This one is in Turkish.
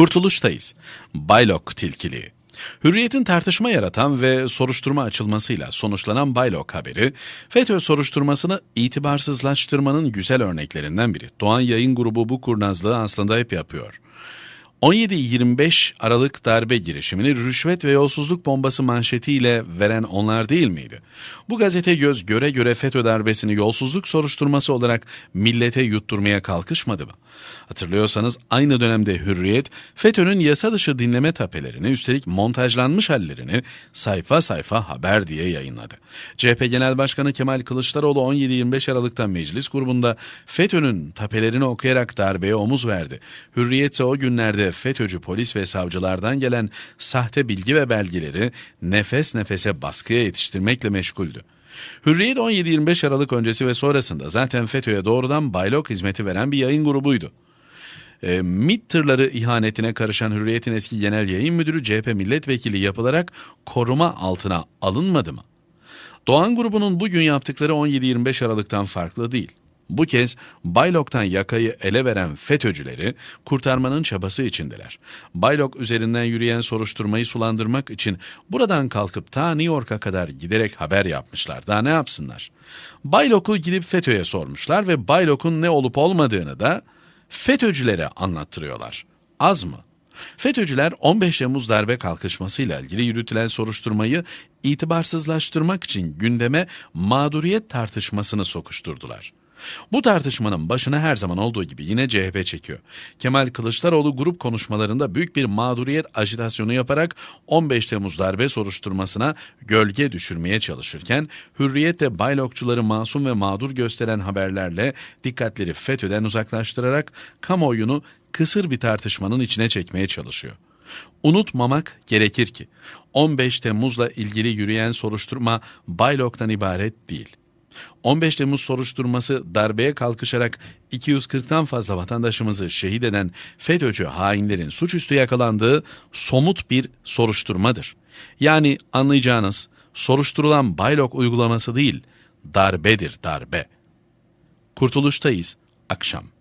Kurtuluştayız. Baylok tilkiliği. Hürriyet'in tartışma yaratan ve soruşturma açılmasıyla sonuçlanan Baylok haberi, FETÖ soruşturmasını itibarsızlaştırmanın güzel örneklerinden biri. Doğan Yayın Grubu bu kurnazlığı aslında hep yapıyor. 17-25 Aralık darbe girişimini rüşvet ve yolsuzluk bombası manşetiyle veren onlar değil miydi? Bu gazete göz göre göre FETÖ darbesini yolsuzluk soruşturması olarak millete yutturmaya kalkışmadı mı? Hatırlıyorsanız aynı dönemde Hürriyet, FETÖ'nün yasa dışı dinleme tapelerini üstelik montajlanmış hallerini sayfa sayfa haber diye yayınladı. CHP Genel Başkanı Kemal Kılıçdaroğlu 17-25 Aralık'ta meclis grubunda FETÖ'nün tapelerini okuyarak darbeye omuz verdi. Hürriyet ise o günlerde FETÖ'cü polis ve savcılardan gelen sahte bilgi ve belgeleri nefes nefese baskıya yetiştirmekle meşguldü. Hürriyet 17-25 Aralık öncesi ve sonrasında zaten FETÖ'ye doğrudan baylok hizmeti veren bir yayın grubuydu. E, MİT tırları ihanetine karışan Hürriyet'in eski genel yayın müdürü CHP milletvekili yapılarak koruma altına alınmadı mı? Doğan grubunun bugün yaptıkları 17-25 Aralık'tan farklı değil. Bu kez Baylok'tan yakayı ele veren FETÖ'cüleri kurtarmanın çabası içindeler. Baylok üzerinden yürüyen soruşturmayı sulandırmak için buradan kalkıp ta New York'a kadar giderek haber yapmışlar. Daha ne yapsınlar? Baylok'u gidip FETÖ'ye sormuşlar ve Baylok'un ne olup olmadığını da FETÖ'cülere anlattırıyorlar. Az mı? FETÖ'cüler 15 Temmuz darbe kalkışmasıyla ilgili yürütülen soruşturmayı itibarsızlaştırmak için gündeme mağduriyet tartışmasını sokuşturdular. Bu tartışmanın başına her zaman olduğu gibi yine CHP çekiyor. Kemal Kılıçdaroğlu grup konuşmalarında büyük bir mağduriyet ajitasyonu yaparak 15 Temmuz darbe soruşturmasına gölge düşürmeye çalışırken Hürriyet'te baylokçuları masum ve mağdur gösteren haberlerle dikkatleri FETÖ'den uzaklaştırarak kamuoyunu kısır bir tartışmanın içine çekmeye çalışıyor. Unutmamak gerekir ki 15 Temmuz'la ilgili yürüyen soruşturma Baylok'tan ibaret değil. 15 Temmuz soruşturması darbeye kalkışarak 240'tan fazla vatandaşımızı şehit eden FETÖ'cü hainlerin suçüstü yakalandığı somut bir soruşturmadır. Yani anlayacağınız soruşturulan Baylok uygulaması değil, darbedir darbe. Kurtuluştayız akşam.